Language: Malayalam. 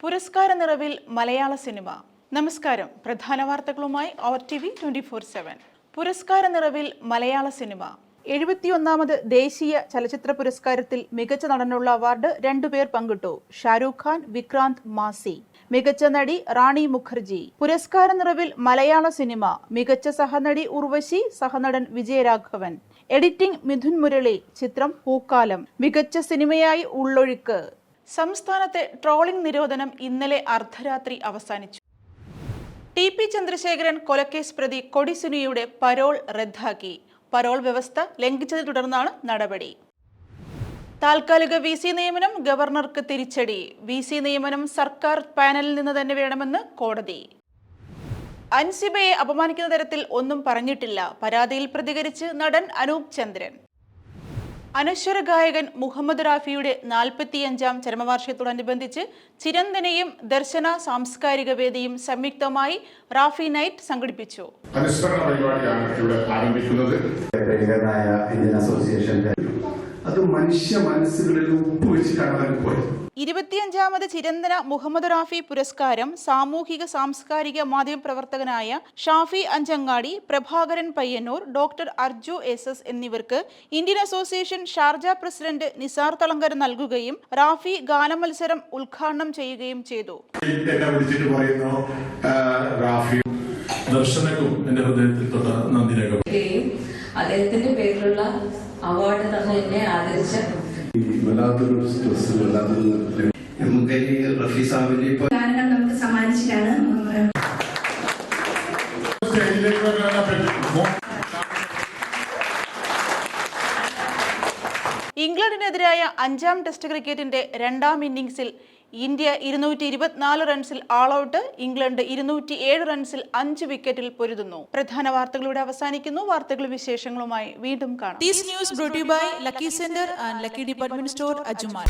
പുരസ്കാര നിറവിൽ മലയാള സിനിമ. നമസ്കാരം. പ്രധാന വാർത്തകളുമായി അവർ T V twenty four seven. പുരസ്കാര നിറവിൽ മലയാള സിനിമ. എഴുപത്തിയൊന്നാമത് ദേശീയ ചലച്ചിത്ര പുരസ്കാരത്തിൽ മികച്ച നടനുള്ള അവാർഡ് രണ്ടുപേർ പങ്കിട്ടു. ഷാരൂഖ് ഖാൻ വിക്രാന്ത് മാസി. മികച്ച നടി റാണി മുഖർജി. പുരസ്കാര നിറവിൽ മലയാള സിനിമ. മികച്ച സഹനടി ഉർവശി സഹനടൻ വിജയരാഘവൻ. എഡിറ്റിംഗ് മിഥുൻ മുരളി. ചിത്രം പൂക്കാലം. മികച്ച സിനിമയായി ഉള്ളൊഴുക്ക്. സംസ്ഥാനത്തെ ട്രോളിംഗ് നിരോധനം ഇന്നലെ അർദ്ധരാത്രി അവസാനിച്ചു. ടി പി ചന്ദ്രശേഖരൻ കൊലക്കേസ് പ്രതി കൊടിസുനിയുടെ പരോൾ റദ്ദാക്കി. പരോൾ വ്യവസ്ഥ ലംഘിച്ചതിനെ തുടർന്നാണ് നടപടി. താൽക്കാലിക വി സി നിയമനം ഗവർണർക്ക് തിരിച്ചടി. വി സി നിയമനം സർക്കാർ പാനലിൽ നിന്ന് തന്നെ വേണമെന്ന് കോടതി. അൻസിബയെ അപമാനിക്കുന്ന തരത്തിൽ ഒന്നും പറഞ്ഞിട്ടില്ല. പരാതിയിൽ പ്രതികരിച്ച് നടൻ അനൂപ് ചന്ദ്രൻ. അനശ്വര ഗായകൻ മുഹമ്മദ് റാഫിയുടെ നാൽപ്പത്തിയഞ്ചാം ചരമവാർഷികത്തോടനുബന്ധിച്ച് ചിരന്തനയും ദർശന സാംസ്കാരിക വേദിയും സംയുക്തമായി റാഫി നൈറ്റ് സംഘടിപ്പിച്ചു. അനുസ്മരണ പരിപാടിയാണ് ഇവിടെ ആരംഭിക്കുന്നത്. അത് മനുഷ്യ മനസ്സുകളിൽ ഉപ്പ് വെച്ചിട്ടാണ് അവർ പോയത്. ഇരുപത്തിയഞ്ചാമത് ചിരന്തന മുഹമ്മദ് റാഫി പുരസ്കാരം സാമൂഹിക സാംസ്കാരിക മാധ്യമ പ്രവർത്തകനായ Shafi Anchangadi Prabhakaran Payyanur doctor Arju S S എന്നിവർക്ക് Indian association Sharjah president Nisar Thalangara നൽകുകയും റാഫി ഗാനമത്സരം ഉദ്ഘാടനം ചെയ്യുകയും ചെയ്തു. ദർശനവും വിളിച്ചിട്ട് പറയുന്നു റാഫി ദർശനക്കും എന്റെ ഹൃദയത്തിൽ തൊട്ട നന്ദി രേഖ അദ്ദേഹത്തിന്റെ പേരിലുള്ള അവാർഡ് തന്നെ എന്നെ ആദരിച്ച ഗാനങ്ങൾ നമുക്ക് സമ്മാനിച്ചിട്ടാണ് ഇംഗ്ലണ്ടിനെതിരായ അഞ്ചാം ടെസ്റ്റ് ക്രിക്കറ്റിന്റെ രണ്ടാം ഇന്നിംഗ്സിൽ ഇന്ത്യ ഇരുന്നൂറ്റി ഇരുപത്തിനാല് റൺസിൽ ആൾ ഔട്ട് ഇംഗ്ലണ്ട് ഇരുന്നൂറ്റി ഏഴ് റൺസിൽ അഞ്ച് വിക്കറ്റിൽ പൊരുതുന്നു. പ്രധാന വാർത്തകളുടെ അവസാനിക്കുന്നു. വാർത്തകളും വിശേഷങ്ങളുമായി വീണ്ടും കാണാം. News by lucky centre and department store Ajman